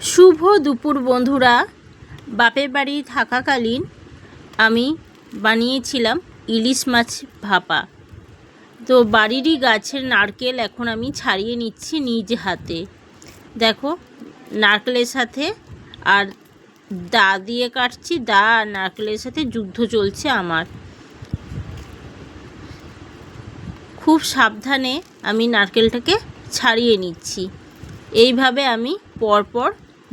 শুভ দুপুর, বন্ধুরা। বাপের বাড়ি থাকাকালীন আমি বানিয়েছিলাম ইলিশ মাছ ভাপা। তো বাড়িরই গাছের নারকেল এখন আমি ছাড়িয়ে নিচ্ছি নিজ হাতে। দেখো, নারকেলের সাথে আর দা দিয়ে কাটছি, দা আর নারকেলের সাথে যুদ্ধ চলছে আমার। খুব সাবধানে আমি নারকেলটাকে ছাড়িয়ে নিচ্ছি। এইভাবে আমি পরপর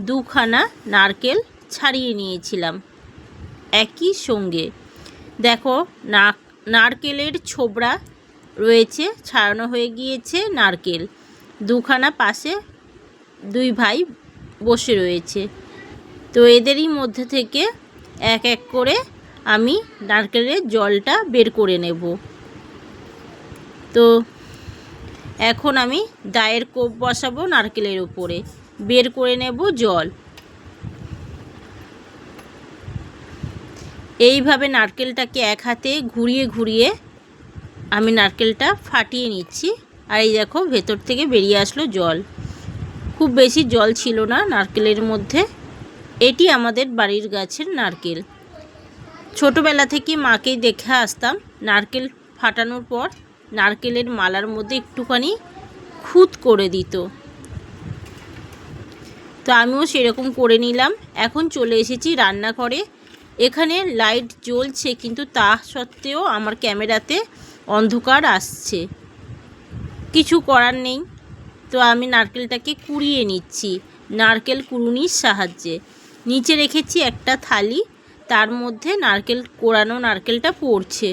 দুখানা নারকেল ছাড়িয়ে নিয়েছিলাম। একই সঙ্গে দেখো নারকেলের ছোবড়া রয়েছে, ছাড়ানো হয়ে গিয়েছে নারকেল। দুখানা পাশে দুই ভাই বসে রয়েছে। তো এদেরই মধ্যে থেকে এক এক করে আমি নারকেলের জলটা বের করে নেব। তো এখন আমি দায়ের কোপ বসাবো নারকেলের উপরে। বের করে নেব জল। এইভাবে নারকেলটাকে এক হাতে ঘুরিয়ে ঘুরিয়ে আমি নারকেলটা ফাটিয়ে নিচ্ছি। আর এই দেখো, ভেতর থেকে বেরিয়ে আসলো জল। খুব বেশি জল ছিল না নারকেলের মধ্যে। এটি আমাদের বাড়ির গাছের নারকেল। ছোটোবেলা থেকে মাকেই দেখে আসতাম নারকেল ফাটানোর পর নারকেলের মালার মধ্যে একটুখানি খুঁত করে দিত। তো আমিও সেরকম করে নিলাম। এখন চলে এসেছি রান্নাঘরে। এখানে লাইট জ্বলছে, কিন্তু তা সত্ত্বেও আমার ক্যামেরাতে অন্ধকার আসছে। কিছু করার নেই। তো আমি নারকেলটাকে কুড়িয়ে নিচ্ছি। নারকেল কুড়ুনির সাহায্যে। নিচে রেখেছি একটা থালি। তার মধ্যে নারকেল কোড়ানো নারকেলটা পড়ছে।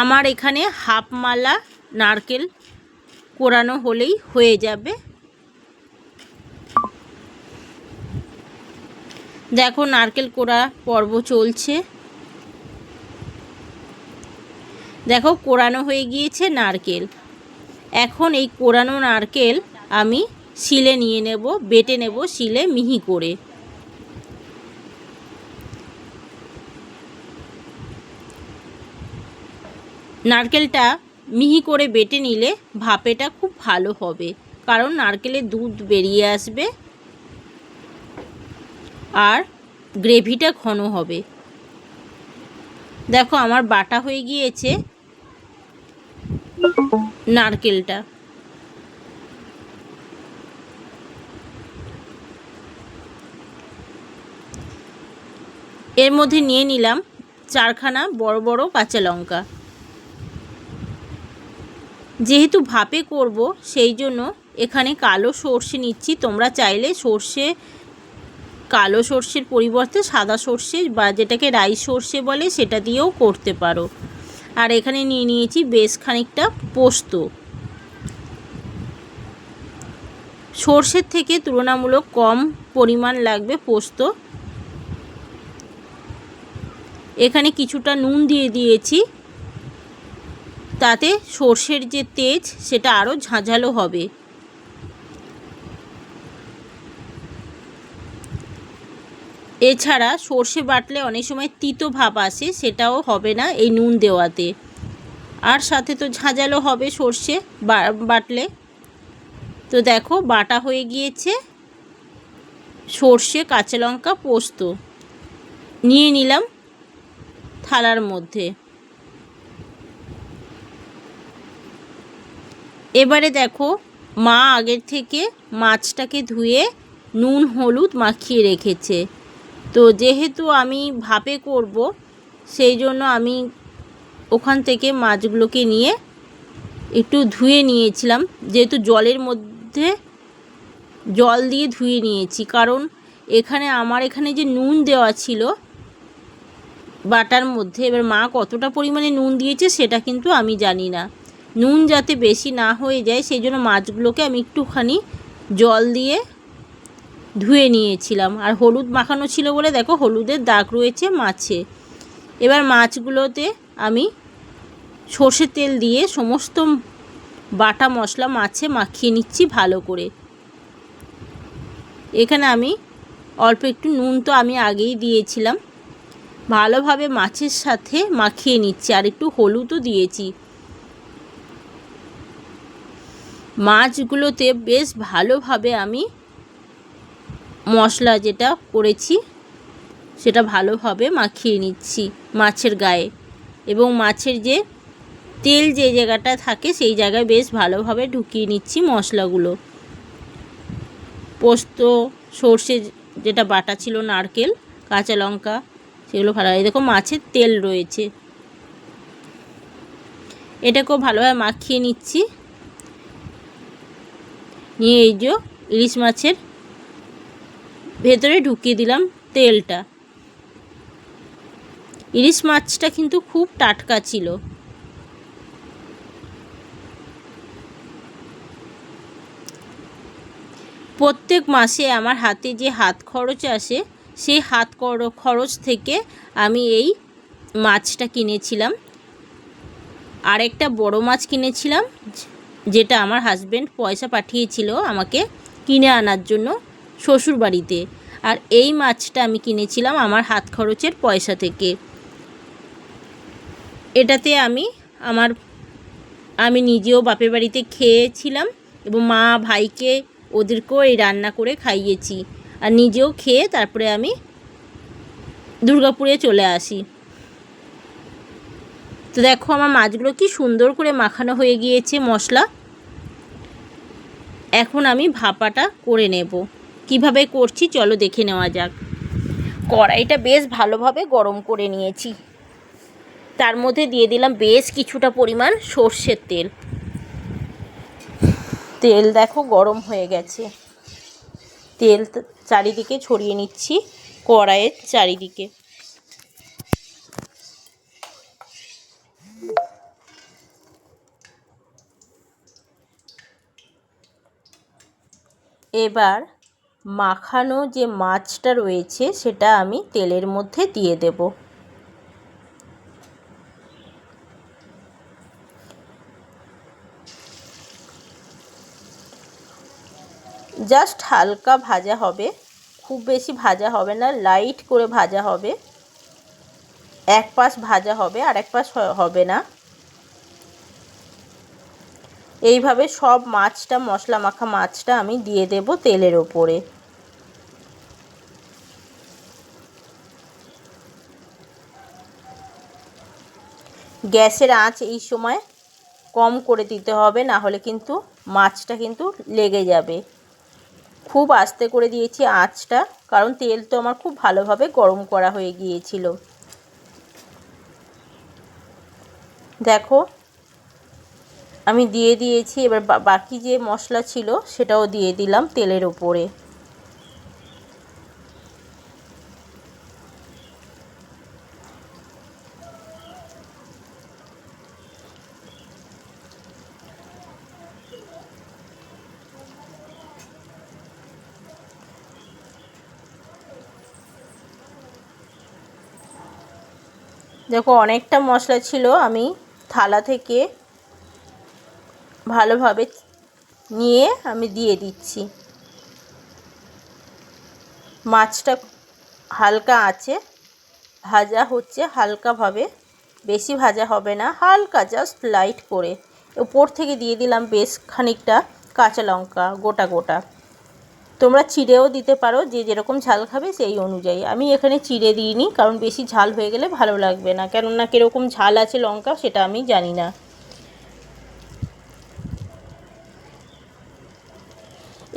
আমার এখানে হাফ মালা নারকেল কোরানো হলেই হয়ে যাবে। দেখো, নারকেল কোড়া পর্ব চলছে। দেখো, কোরানো হয়ে গিয়েছে নারকেল। এখন এই কোরানো নারকেল আমি শিলে নিয়ে নেব, বেটে নেব শিলে মিহি করে। নারকেলটা মিহি করে বেটে নিলে ভাপেটা খুব ভালো হবে। কারণ নারকেলের দুধ বেরিয়ে আসবে আর গ্রেভিটা ঘন হবে। দেখো আমার বাটা হয়ে গিয়েছে নারকেলটা। এর মধ্যে নিয়ে নিলাম চারখানা বড় বড় কাঁচা লঙ্কা। যেহেতু ভাপে করব, সেই জন্য এখানে কালো সর্ষে নিচ্ছি। তোমরা চাইলে সর্ষে, কালো সর্ষের পরিবর্তে সাদা সর্ষে বা যেটাকে রাই সর্ষে বলে সেটা দিয়েও করতে পারো। আর এখানে নিয়ে নিয়েছি বেশ খানিকটা পোস্ত। সর্ষের থেকে তুলনামূলক কম পরিমাণ লাগবে পোস্ত। এখানে কিছুটা নুন দিয়ে দিয়েছি। তাতে সর্ষের যে তেজ, সেটা আরও ঝাঁঝালো হবে। এছাড়া সর্ষে বাটলে অনেক সময় তিতো ভাব আসে, সেটাও হবে না এই নুন দেওয়াতে। আর সাথে তো ঝাঁঝালো হবে সর্ষে বাটলে। তো দেখো, বাটা হয়ে গিয়েছে। সর্ষে, কাঁচা লঙ্কা, পোস্ত। নিয়ে নিলাম থালার মধ্যে। এবারে দেখো, মা আগের থেকে মাছটাকে ধুয়ে নুন, হলুদ মাখিয়ে রেখেছে। তো যেহেতু আমি ভাপে করব, সেই জন্য আমি ওখান থেকে মাছগুলোকে নিয়ে একটু ধুয়ে নিয়েছিলাম। যেহেতু জলের মধ্যে জল দিয়ে ধুয়ে নিয়েছি, কারণ এখানে আমার এখানে যে নুন দেওয়া ছিল বাটার মধ্যে, এবার মা কতটা পরিমাণে নুন দিয়েছে সেটা কিন্তু আমি জানি না। নুন যাতে বেশি না হয়ে যায়, সেই জন্য মাছগুলোকে আমি একটুখানি জল দিয়ে ধুয়ে নিয়েছিলাম। আর হলুদ মাখানো ছিল বলে দেখো হলুদের দাগ রয়েছে মাছে। এবার মাছগুলোতে আমি সর্ষের তেল দিয়ে সমস্ত বাটা মশলা মাছে মাখিয়ে নিচ্ছি ভালো করে। এখানে আমি অল্প একটু নুন তো আমি আগেই দিয়েছিলাম। ভালোভাবে মাছের সাথে মাখিয়ে নিচ্ছি। আর একটু হলুদও দিয়েছি। মাছগুলোতে বেশ ভালোভাবে আমি মশলা যেটা করেছি, সেটা ভালোভাবে মাখিয়ে নিচ্ছি মাছের গায়ে। এবং মাছের যে তেল যে জায়গাটা থাকে, সেই জায়গায় বেশ ভালোভাবে ঢুকিয়ে নিচ্ছি মশলাগুলো। পোস্ত, সর্ষে যেটা বাটা ছিল, নারকেল, কাঁচা লঙ্কা, সেগুলো ভালো এই দেখো মাছের তেল রয়েছে। এটাকেও ভালোভাবে মাখিয়ে নিচ্ছি। নিয়ে এই যে ইলিশ মাছের ভেতরে ঢুকিয়ে দিলাম তেলটা। ইলিশ মাছটা কিন্তু খুব টাটকা ছিল। প্রত্যেক মাসে আমার হাতে যে হাত খরচ আসে, সেই হাত খরচ থেকে আমি এই মাছটা কিনেছিলাম। আরেকটা বড় মাছ কিনেছিলাম যেটা আমার হাজব্যান্ড পয়সা পাঠিয়েছিল আমাকে কিনে আনার জন্য শ্বশুর বাড়িতে আর এই মাছটা আমি কিনেছিলাম আমার হাত খরচের পয়সা থেকে। এটাতে আমি আমার, আমি নিজেও বাপের বাড়িতে খেয়েছিলাম এবং মা ভাইকে ওদেরকেও এই রান্না করে খাইয়েছি। আর নিজেও খেয়ে তারপরে আমি দুর্গাপুরে চলে আসি। তো দেখো আমার মাছগুলো কি সুন্দর করে মাখানো হয়ে গিয়েছে মশলা। এখন আমি ভাপাটা করে নেব। কীভাবে করছি চলো দেখে নেওয়া যাক। কড়াইটা বেশ ভালোভাবে গরম করে নিয়েছি। তার মধ্যে দিয়ে দিলাম বেশ কিছুটা পরিমাণ সর্ষের তেল। তেল দেখো গরম হয়ে গেছে। তেল চারিদিকে ছড়িয়ে নিচ্ছি কড়াইয়ের চারিদিকে। এবার মাখানো যে মাছটা রয়েছে সেটা আমি তেলের মধ্যে দিয়ে দেব। জাস্ট হালকা ভাজা হবে, খুব বেশি ভাজা হবে না, লাইট করে ভাজা হবে। এক পাশ ভাজা হবে আর এক পাশ হবে না। এইভাবে সব মাছটা, মশলা মাখা মাছটা আমি দিয়ে দেব তেলের ওপরে। গ্যাসের আঁচ এই সময় কম করে দিতে হবে, না হলে কিন্তু মাছটা কিন্তু লেগে যাবে। খুব আস্তে করে দিয়েছি আঁচটা, কারণ তেল তো আমার খুব ভালোভাবে গরম করা হয়ে গিয়েছিল। দেখো আমি দিয়ে দিয়েছি, এবার বাকি যে মশলা ছিল সেটাও দিয়ে দিলাম তেলের ওপরে। দেখো, অনেকটা মশলা ছিল আমি থালা থেকে ভালোভাবে নিয়ে আমি দিয়ে দিচ্ছি। মাছটা হালকা আছে, ভাজা হচ্ছে হালকাভাবে, বেশি ভাজা হবে না, হালকা জাস্ট লাইট করে। উপর থেকে দিয়ে দিলাম বেশ খানিকটা কাঁচা লঙ্কা, গোটা গোটা। তোমরা চিড়েও দিতে পারো, যে যেরকম ঝাল খাবে সেই অনুযায়ী। আমি এখানে চিড়ে দিইনি, কারণ বেশি ঝাল হয়ে গেলে ভালো লাগবে না। কেননা কীরকম ঝাল আছে লঙ্কা, সেটা আমি জানি না।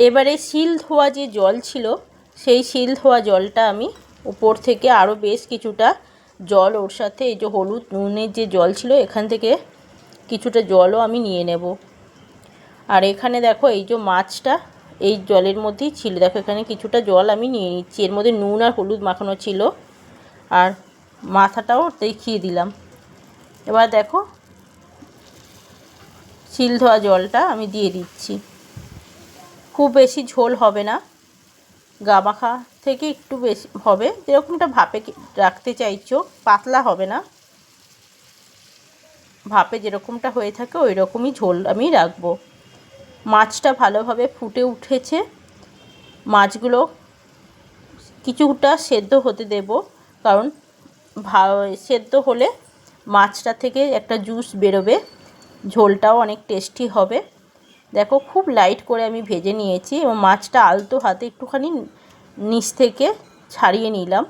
এবারে শিল ধোয়া যে জল ছিল, সেই শিল ধোয়া জলটা আমি উপর থেকে আরও বেশ কিছুটা জল ওর সাথে, এই যে হলুদ নুনের যে জল ছিল, এখান থেকে কিছুটা জলও আমি নিয়ে নেব। আর এখানে দেখো, এই যে মাছটা, এই জলের মধ্যেই ছিল। দেখো, এখানে কিছুটা জল আমি নিয়ে নিচ্ছি। এর মধ্যে নুন আর হলুদ মাখানো ছিল। আর মাথাটাও দেখিয়ে দিলাম। এবার দেখো, শিল ধোয়া জলটা আমি দিয়ে দিচ্ছি। খুব বেশি ঝোল হবে না। গা মাখা থেকে একটু বেশি হবে। যেরকমটা ভাপে রাখতে চাইছো, পাতলা হবে না। ভাপে যেরকমটা হয়ে থাকে ওই রকমই ঝোল আমি রাখব। মাছটা ভালোভাবে ফুটে উঠেছে। মাছগুলো কিছুটা সেদ্ধ হতে দেব। কারণ ভা, সেদ্ধ হলে মাছটা থেকে একটা জুস বেরোবে। ঝোলটাও অনেক টেস্টি হবে। দেখো, খুব লাইট করে আমি ভেজে নিয়েছি এবং মাছটা আলতো হাতে একটুখানি নিচ থেকে ছাড়িয়ে নিলাম।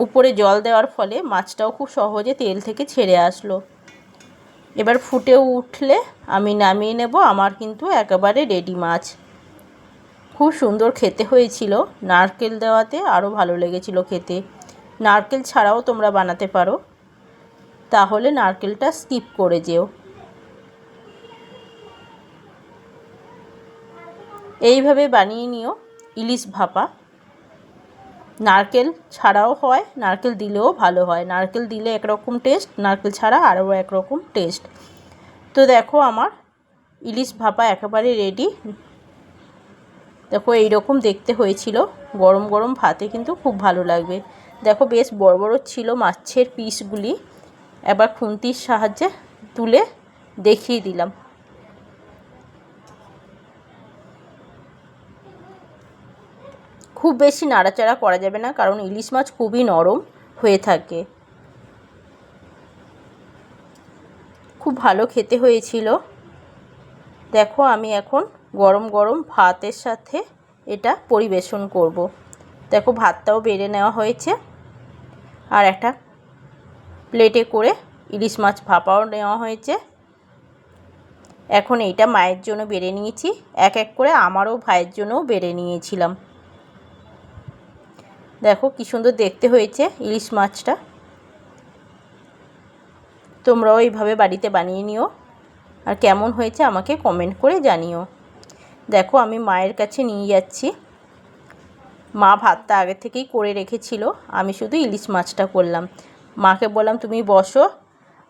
উপরে জল দেওয়ার ফলে মাছটাও খুব সহজে তেল থেকে ছেড়ে আসলো। এবার ফুটে উঠলে আমি নামিয়ে নেব আমার কিন্তু একেবারে রেডি মাছ। খুব সুন্দর খেতে হয়েছিল। নারকেল দেওয়াতে আরও ভালো লেগেছিল খেতে। নারকেল ছাড়াও তোমরা বানাতে পারো। তাহলে নারকেলটা স্কিপ করে যেও। এইভাবে বানিয়ে নিও, ইলিশ ভাপা। নারকেল ছাড়াও হয়, নারকেল দিলেও ভালো হয়। নারকেল দিলে একরকম টেস্ট নারকেল ছাড়া আরও একরকম টেস্ট তো দেখো আমার ইলিশ ভাপা একেবারে রেডি দেখো এইরকম দেখতে হয়েছিল। গরম গরম ভাতে কিন্তু খুব ভালো লাগবে। দেখো বেশ বড় বড় ছিল মাছের পিসগুলি এবার খুন্তির সাহায্যে তুলে দেখিয়ে দিলাম। খুব বেশি নাড়াচাড়া করা যাবে না, কারণ ইলিশ মাছ খুবই নরম হয়ে থাকে। খুব ভালো খেতে হয়েছিল। দেখো আমি এখন গরম গরম ভাতের সাথে এটা পরিবেশন করব। দেখো ভাতটাও বেড়ে নেওয়া হয়েছে। আর একটা প্লেটে করে ইলিশ মাছ ভাপাও নেওয়া হয়েছে। এখন এইটা মায়ের জন্য বেড়ে নিয়েছি। এক এক করে আমারও ভাইয়ের জন্যও বেড়ে নিয়েছিলাম। দেখো কি সুন্দর দেখতে হয়েছে ইলিশ মাছটা। তোমরাও এইভাবে বাড়িতে বানিয়ে নিও। আর কেমন হয়েছে আমাকে কমেন্ট করে জানিও। দেখো আমি মায়ের কাছে নিয়ে যাচ্ছি। মা ভাতটা আগে থেকেই করে রেখেছিল, আমি শুধু ইলিশ মাছটা করলাম। মাকে বললাম, তুমি বসো,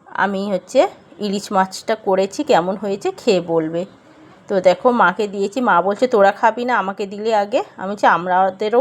আমি হচ্ছে ইলিশ মাছটা করেছি, কেমন হয়েছে খেয়ে বলবে। তো দেখো মাকে দিয়েছি, মা বলছে, তোরা খাবি না, আমাকে দিলে আগে। আমি বলছি আমাদেরও